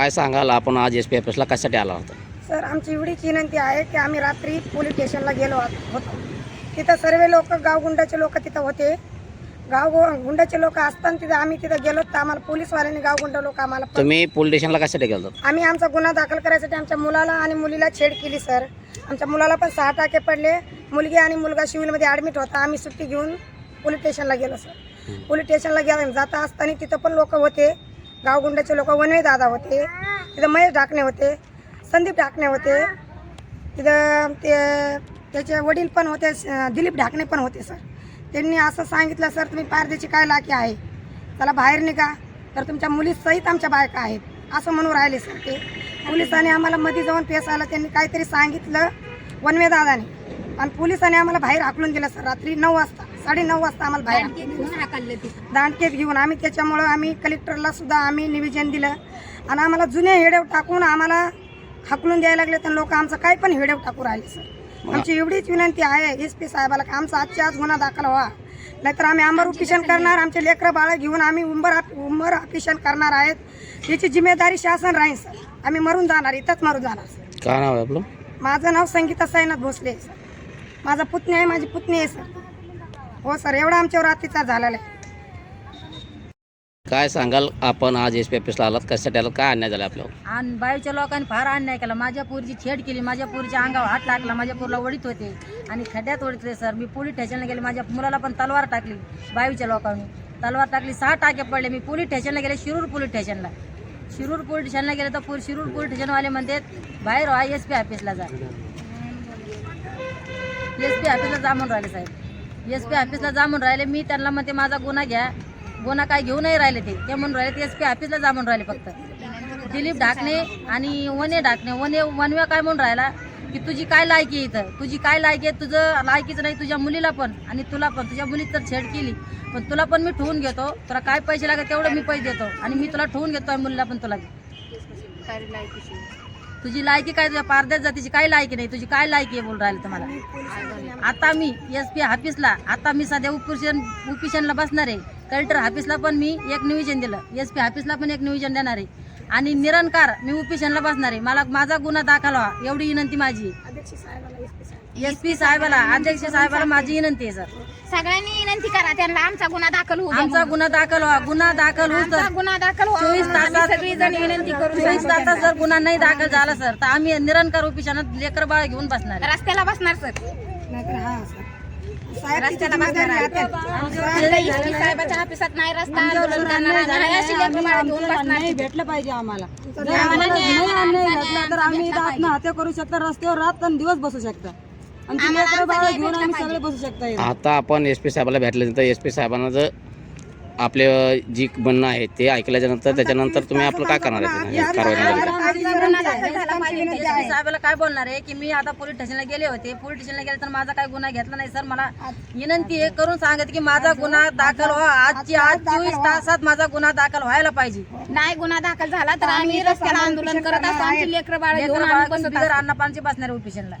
काय सांगाल आपण आज एस पी ऑफिसला कशासाठी आला होता? सर आमची एवढीच विनंती आहे की आम्ही रात्री पोलीस स्टेशनला गेलो आत- होतो तिथं सर्व लोक गावगुंडाचे लोक तिथं होते. गाव गुंडाचे लोक असताना तिथं आम्ही तिथं गेलो तर आम्हाला पोलीसवाल्यांनी गावगुंडा लोक आम्हाला तुम्ही पोलीस स्टेशनला कशासाठी गेलो आम्ही आमचा गुन्हा दाखल करायसाठी आमच्या मुलाला आणि मुलीला छेड केली सर. आमच्या मुलाला पण सहा टाके पडले. मुलगी आणि मुलगा सिव्हिलमध्ये ॲडमिट होता. आम्ही सुट्टी घेऊन पोलीस स्टेशनला गेलो सर. पोलीस स्टेशनला गेलो जाता असताना तिथं पण लोक होते. गावगुंडाचे लोक वनवे दादा होते. तिथं महेश ढाकणे होते. संदीप ढाकणे होते. तिथं ते त्याचे वडील पण होते. दिलीप ढाकणे पण होते सर. त्यांनी असं सांगितलं सर तुम्ही पारदेची काय लाकी आहे? त्याला बाहेर निघा. तर तुमच्या मुलीसहित आमच्या बायका आहेत. असं म्हणून राहिले सर ते. पोलिसांनी आम्हाला मध्ये जाऊन पेसायला त्यांनी काहीतरी सांगितलं वनवे दादाने. आणि पोलिसांनी आम्हाला बाहेर हाकलून दिलं सर रात्री नऊ वाजता. साडे नऊ वाजता आम्हाला बाहेर. दांडकेत घेऊन आम्ही त्याच्यामुळं आम्ही कलेक्टरला सुद्धा आम्ही निवेदन दिलं. आणि आम्हाला जुने हेडेव टाकून आम्हाला हाकलून द्यायला लागले तर लोक आमचं काय पण हेडेव टाकू राहिले सर. आमची एवढीच विनंती आहे एस पी साहेबाला की आमचा आजच्या आज गुन्हा दाखल व्हा. नाहीतर आम्ही अंबर ऑपरेशन करणार आमचे लेकरं बाळं घेऊन आम्ही उंबर उंबर ऑपरेशन करणार आहेत. याची जिम्मेदारी शासन राहील सर. आम्ही मरून जाणार इथंच मरून जाणार सर. काय नाव आहे आपलं? माझं नाव संगीता साईनाथ भोसले आहे सर. माझा पुतणी आहे माझी पुतणी आहे सर. हो सर एवढा आमच्यावर अत्याचार झालेला आहे. काय सांगाल आपण आज एस पी ऑफिसला आलात? कशासाठी आलात? काय अन्याय झाला आपल्यावर? आणि बाहेरच्या लोकांनी फार अन्याय केला. माझ्या पोरीची छेड केली. माझ्या पोरीच्या अंगावर हात टाकला माझ्या पोरीला ओढीत होते आणि खड्ड्यात ओढितले सर. मी पोलीस स्टेशनला गेले. माझ्या मुलाला पण तलवार टाकली बावीच्या लोकांनी. तलवार टाकली सहा टाके पडले. मी पोलीस स्टेशनला गेले शिरूर पोलीस स्टेशनला. शिरूर पोलीस स्टेशनला गेले तर पोलीस शिरूर पोलीस स्टेशनवाले म्हणतात बाहेर व्हा एस पी ऑफिसला जा. एस पी ऑफिसला जा म्हणून राहिले साहेब. एस पी ऑफिसला जा म्हणून राहिले. मी त्यांना म्हणते माझा गुन्हा घ्या. गुन्हा काय घेऊ नाही राहिले ते. ते म्हणून राहिले ते एस पी ऑफिसला जा म्हणून राहिले फक्त. दिलीप ढाकणे आणि वने ढाकणे. वने वनव्या काय म्हणून राहिला? की तुझी काय लायकी आहे इथं? तुझी काय लायकी आहे? तुझं लायकीचं नाही तुझ्या मुलीला पण आणि तुला पण. तुझ्या मुलीत तर छेड केली. पण तुला पण मी ठेवून घेतो. तुला काय पैसे लागत तेवढं मी पैसे देतो. आणि मी तुला ठेवून घेतो आहे मुलीला पण तुला. तुझी लायकी काय? तुझ्या पारद्यात जातीची काय लायकी नाही. तुझी काय लायकी आहे बोलून राहिले तुम्हाला? आता मी एस पी ऑफिसला आता मी सध्या उपोषण उपिशनला बसणार आहे. कलेक्टर ऑफिसला पण मी एक निवेदन दिलं. एस पी ऑफिसला पण एक निवेदन देणार आहे. आणि निरंकार मी उपिशनला बसणार आहे. मला माझा गुन्हा दाखल व्हा. एवढी विनंती माझी एस पी साहेबाला अध्यक्ष साहेबाला माझी विनंती आहे सर. सगळ्यांनी विनंती करा त्यांना आमचा गुन्हा दाखल होऊ द्या आमचा गुन्हा दाखल व्हा गुन्हा दाखल होऊ आमचा तर गुन्हा दाखल व्हावा चोवीस म्हणून आम्ही तासात सगळीजण विनंती करू चोवीस तासात जर गुन्हा नाही दाखल झाला सर तर आम्ही निरंकार उपोषणात लेकर बाळ घेऊन बसणार. रस्त्याला बसणार सर. हा सर. रस्त्याला बसणार जिम्मेदारी आहे. हातात. आमच्या इष्टी साहेबाच्या ऑफिसात नाही रस्ता आंदोलन करणार आम्ही अशी लेकरं बाळं घेऊन बसणार. भेटलं पाहिजे आम्हाला. आम्हाला न्याय नाही अन्याय आमचा भेटला तर न्याय आम्ही आत्महत्या करू शकता रस्त्यावर रात आणि दिवस बसू शकता. आमची आम्हाला लेकरं आमचा बाळं न्याय घेऊन भेटला आम्ही पाहिजे. सगळे बसू शकता इथं. आता आपण एस पी साहेबाला भेटल्यानंतर एस पी साहेबांना जर आपले जी म्हणणं आहे ते ऐकल्याच्या नंतर त्याच्यानंतर तुम्ही आपलं काय करणार आहे कारवाई नाही झाली तर? आमचा गुन्हा दाखल झाला पाहिजे एस पी साहेबाला काय बोलणार आहे की मी आता पोलीस स्टेशनला गेले होते पोलीस स्टेशनला गेले तर माझा काय गुन्हा घेतला नाही सर मला विनंती आहे करून सांगत की माझा गुन्हा दाखल व्हा आजची आज चोवीस तासात माझा गुन्हा दाखल व्हायला पाहिजे नाही गुन्हा दाखल झाला तर आम्ही रस्त्याला आंदोलन करत असतो आमची लेकरं बाळ घेऊन लेकरं आम्ही बाळं बसत बिगर असतो. अन्नपानचे बसणारे उपोषणला